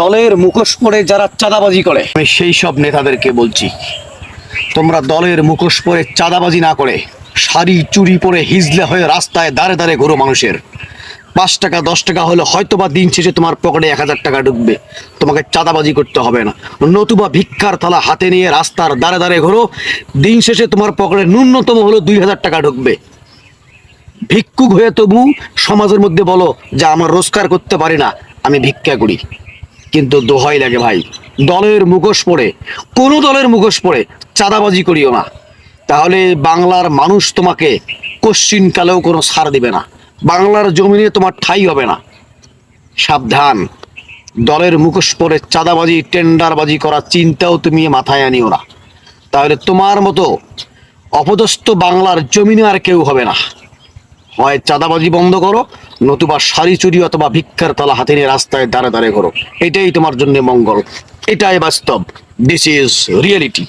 দলের মুখোশ পরে যারা চাঁদাবাজি করে। আমি সেই সব নেতাদেরকে বলছি, তোমরা দলের মুখোশ পরে চাঁদাবাজি না করে, শাড়ি চুরি পরে হিজলে হয়ে রাস্তায় দাঁড়ে দাঁড়ে ঘোরো মানুষের। পাঁচ টাকা, দশ টাকা হলে হয়তো বা দিন শেষে তোমার পকেটে এক হাজার টাকা ঢুকবে। তোমাকে চাঁদাবাজি করতে হবে না। নতুবা ভিক্ষার থালা হাতে নিয়ে রাস্তার দাঁড়ে দাঁড়ে ঘোরো। দিন শেষে তোমার পকেটে ন্যূনতম হলো দুই হাজার টাকা ঢুকবে। ভিক্ষুক হয়ে তবু সমাজের মধ্যে বলো যে, আমার রোজগার করতে পারি না, আমি ভিক্ষা করি। কিন্তু দোহাই লাগে ভাই। দলের মুখোশ পড়ে, কোনো দলের মুখোশ পড়ে চাঁদাবাজি করিও না। তাহলে বাংলার মানুষ তোমাকে কশ্চিন কালেও কোনো ছাড় দিবে না। বাংলার জমিনে তোমার ঠাই হবে না। সাবধান। দলের মুখোশ পরে চাঁদাবাজি, টেন্ডারবাজি করার চিন্তাও তুমি মাথায় আনিও না। তাহলে তোমার মতো অপদস্থ বাংলার জমিনে আর কেউ হবে না। হয় চাঁদাবাজি বন্ধ করো, নতুবা শাড়ি চুরি অথবা ভিক্ষার তালা হাতে নিয়ে রাস্তায় দাঁড়ে দাঁড়ে করো। এটাই তোমার জন্য মঙ্গল। এটাই বাস্তব। This is reality